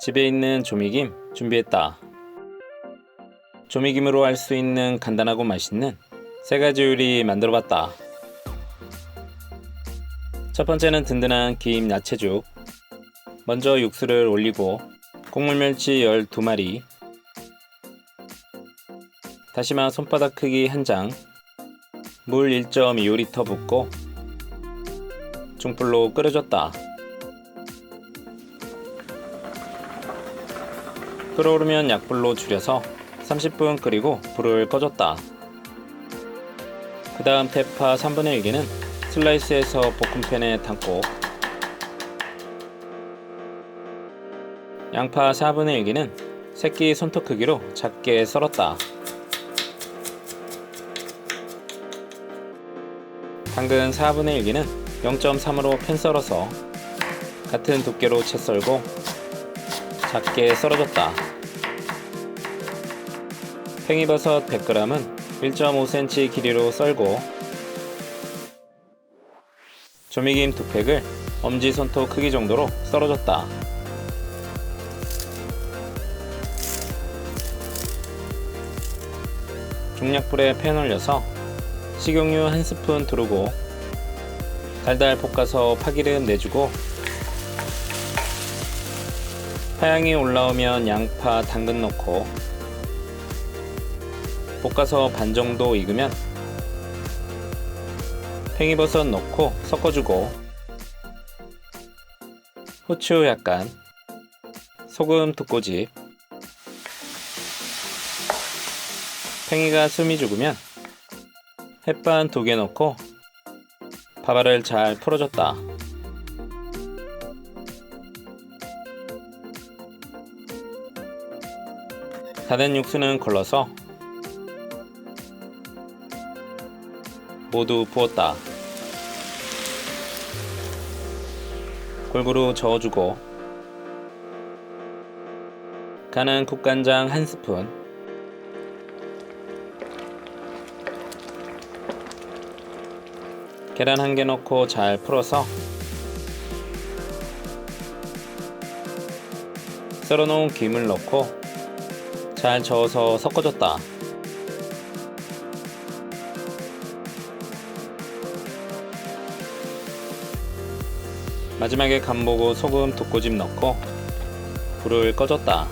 집에 있는 조미김 준비했다. 조미김으로 할 수 있는 간단하고 맛있는 세 가지 요리 만들어 봤다. 첫 번째는 든든한 김 야채죽. 먼저 육수를 올리고 곡물 멸치 12마리, 다시마 손바닥 크기 1장, 물 1.25리터 붓고 중불로 끓여줬다. 끓어오르면 약불로 줄여서 30분 끓이고 불을 꺼줬다. 그 다음 대파 3분의 1개는 슬라이스해서 볶음팬에 담고 양파 4분의 1개는 새끼 손톱 크기로 작게 썰었다. 당근 4분의 1개는 0.3으로 편 썰어서 같은 두께로 채 썰고 작게 썰어줬다. 팽이버섯 100g은 1.5cm 길이로 썰고 조미김 두 팩을 엄지손톱 크기 정도로 썰어줬다. 중약불에 팬 올려서 식용유 한 스푼 두르고 달달 볶아서 파기름 내주고 파향이 올라오면 양파, 당근 넣고 볶아서 반 정도 익으면 팽이버섯 넣고 섞어주고 후추 약간 소금 두 꼬집 팽이가 숨이 죽으면 햇반 두 개 넣고 밥알을 잘 풀어줬다. 다된 육수는 걸러서 모두 부었다. 골고루 저어주고 간은 국간장 한 스푼 계란 한 개 넣고 잘 풀어서 썰어놓은 김을 넣고 잘 저어서 섞어줬다. 마지막에 간 보고 소금 두 꼬집 넣고 불을 꺼줬다.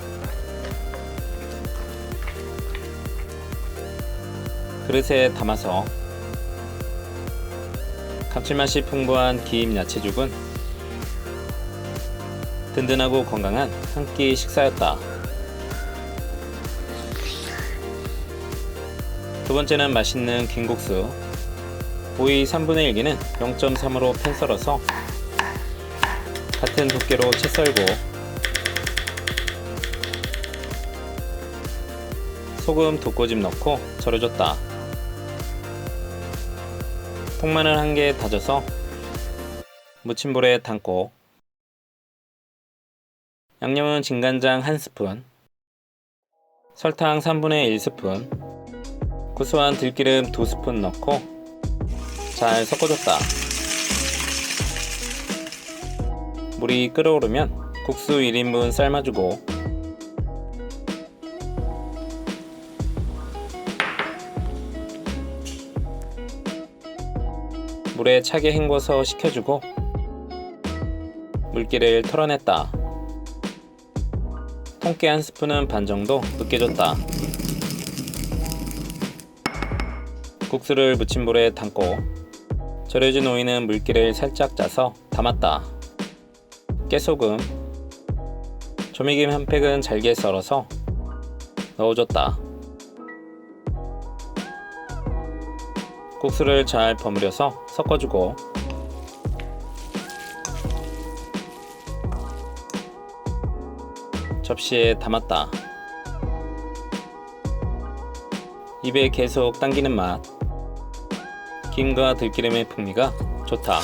그릇에 담아서 감칠맛이 풍부한 김 야채죽은 든든하고 건강한 한 끼 식사였다. 두 번째는 맛있는 김국수. 오이 3분의 1개는 0.3으로 편 썰어서 같은 두께로 채 썰고 소금 두 꼬집 넣고 절여줬다. 통마늘 한 개 다져서 무침볼에 담고 양념은 진간장 한 스푼 설탕 3분의 1스푼 구수한 들기름 두 스푼 넣고 잘 섞어줬다. 물이 끓어오르면 국수 1인분 삶아주고 물에 차게 헹궈서 식혀주고 물기를 털어냈다. 통깨 한 스푼은 반 정도 으깨줬다. 국수를 무침볼에 담고 절여진 오이는 물기를 살짝 짜서 담았다. 깨소금, 조미김 한 팩은 잘게 썰어서 넣어줬다. 국수를 잘 버무려서 섞어주고 접시에 담았다. 입에 계속 당기는 맛. 김과 들기름의 풍미가 좋다.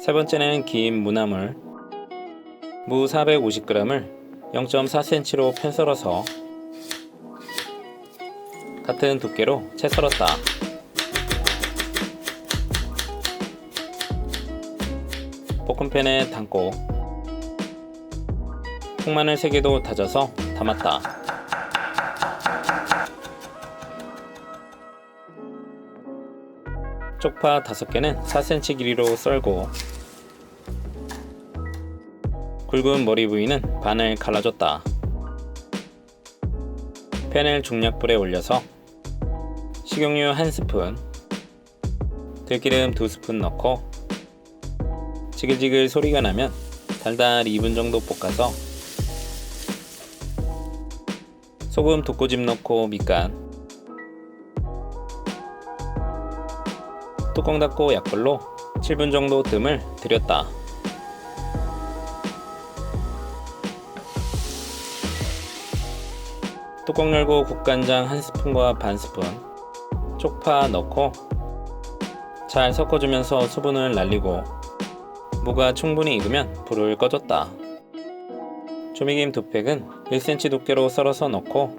세 번째는 긴 무나물. 무 450g을 0.4cm로 편 썰어서 같은 두께로 채 썰었다. 볶음팬에 담고 통마늘 3개도 다져서 담았다. 쪽파 5개는 4cm 길이로 썰고 굵은 머리 부위는 반을 갈라줬다. 팬을 중약불에 올려서 식용유 1스푼, 들기름 2스푼 넣고 지글지글 소리가 나면 달달 2분 정도 볶아서 소금 독고집 넣고 밑간 뚜껑 닫고 약불로 7분 정도 뜸을 들였다. 뚜껑 열고 국간장 한 스푼과 반 스푼, 쪽파 넣고 잘 섞어주면서 수분을 날리고 무가 충분히 익으면 불을 꺼줬다. 조미김 두 팩은 1cm 두께로 썰어서 넣고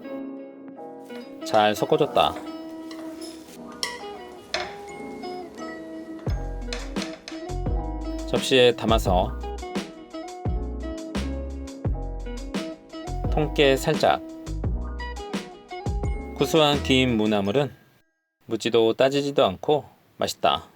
잘 섞어줬다. 접시에 담아서 통깨 살짝 구수한 긴 무나물은 묻지도 따지지도 않고 맛있다.